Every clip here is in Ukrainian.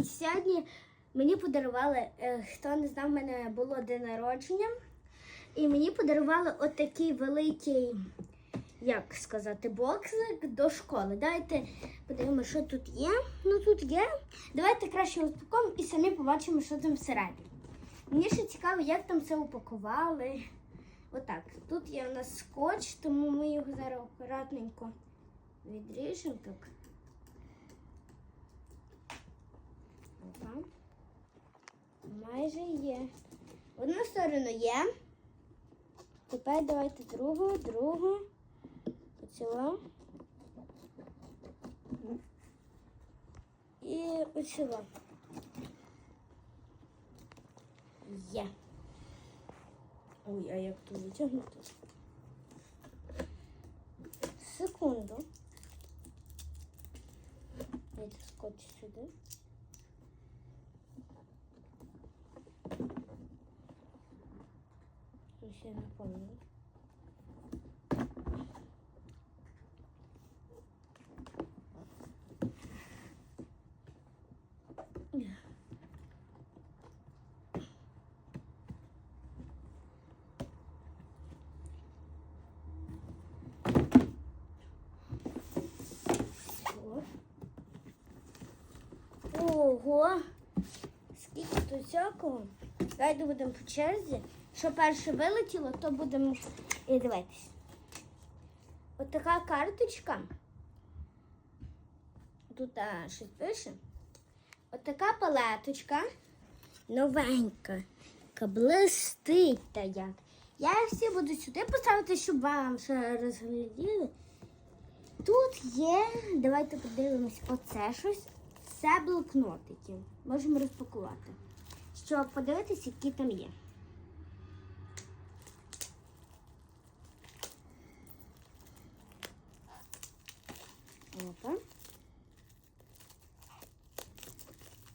І сьогодні мені подарували, е, хто не знав, в мене було день народження. І мені подарували отакий великий, як сказати, боксик до школи. Давайте подивимося, що тут є. Ну тут є. Давайте краще розпакуємо і самі побачимо, що там всередині. Мені ще цікаво, як там все упакували. Отак. Тут є у нас скотч, тому ми його зараз акуратненько відріжемо. Майже є. Одну сторону є. Тепер давайте другу, другу. Оцього. І оцього. Є. Ой, а як тут витягнути? Секунду. Дайте скотч сюди. Я напомню. О. Ого! Скільки тут всякого. Давайте будемо по черзі. Що перше вилетіло, то будемо і дивитись. От карточка. Тут а, щось пише. От така палеточка. Новенька. Яка блистить та як. Я всі буду сюди поставити, щоб вам ще розгляділи. Тут є, давайте подивимось, оце щось. Це блокнотики. Можемо розпакувати. Щоб подивитися, які там є. Опа. Так,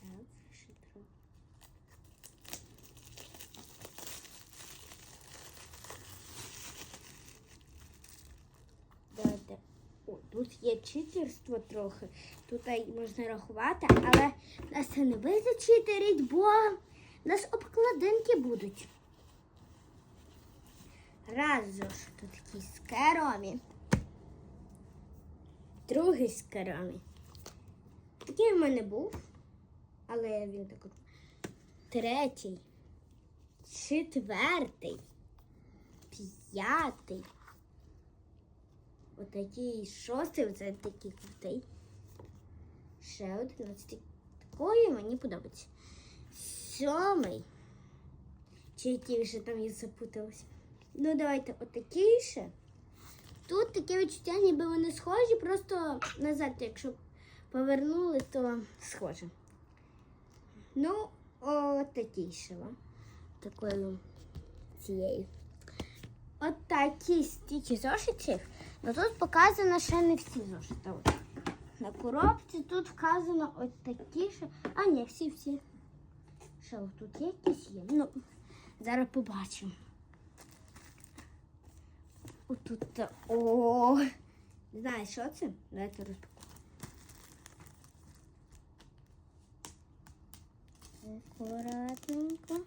трохи. Давайте. О, тут є читерство трохи. Тут можна рахувати, але нас це не вийде читерить, бо нас обкладинки будуть. Раз зошито такий з керамі. Другий з керамі. Такий в мене був, але він такий. Третій, четвертий, п'ятий. Отакий шостий, оце такий крутий. Ще одинадцятий. Такої мені подобається. Сьомий. Чи який вже там я запуталась. Ну, давайте отакий ще. Тут таке відчуття, ніби вони схожі, просто назад, якщо повернули, то схоже. Ну, отакий ще. о. Такою цією. От стільки зошитів. Ну тут показано ще не всі зошити. От. На коробці тут вказано от такі ще. А ні, всі всі. Ще от тут є якісь є. Ну, зараз побачимо. Отут. та- О! Не знаю, що це? Давайте розпакуємо. Акуратненько.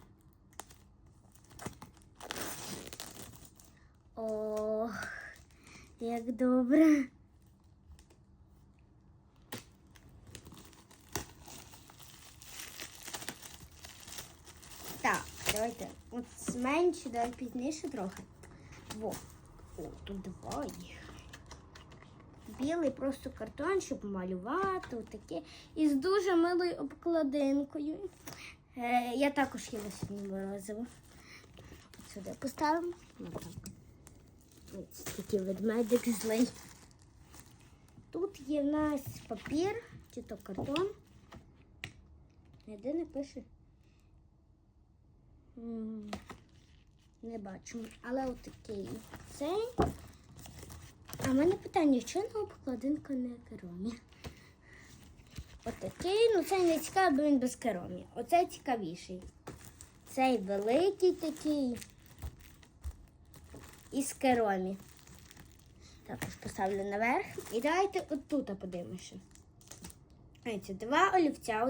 Ох, як добре. Так, давайте. От зменшу, давай пізніше трохи. Во. О, тут два їх. Білий просто картон, щоб малювати, отаке. І з дуже милою обкладинкою. Е, я також їла сьогодні морозиво. Сюди поставимо. Ну. Ось такий ведмедик злий. Тут є в нас папір чи то картон. Ніде пише. Не бачу. Але отакий цей. А в мене питання, що на обкладинка не керомі? Отакий, ну цей не цікавий, бо він без керомі. Оцей цікавіший. Цей великий такий. Із керомі. Також поставлю наверх. І давайте отут подивимося. Ось, Два олівця.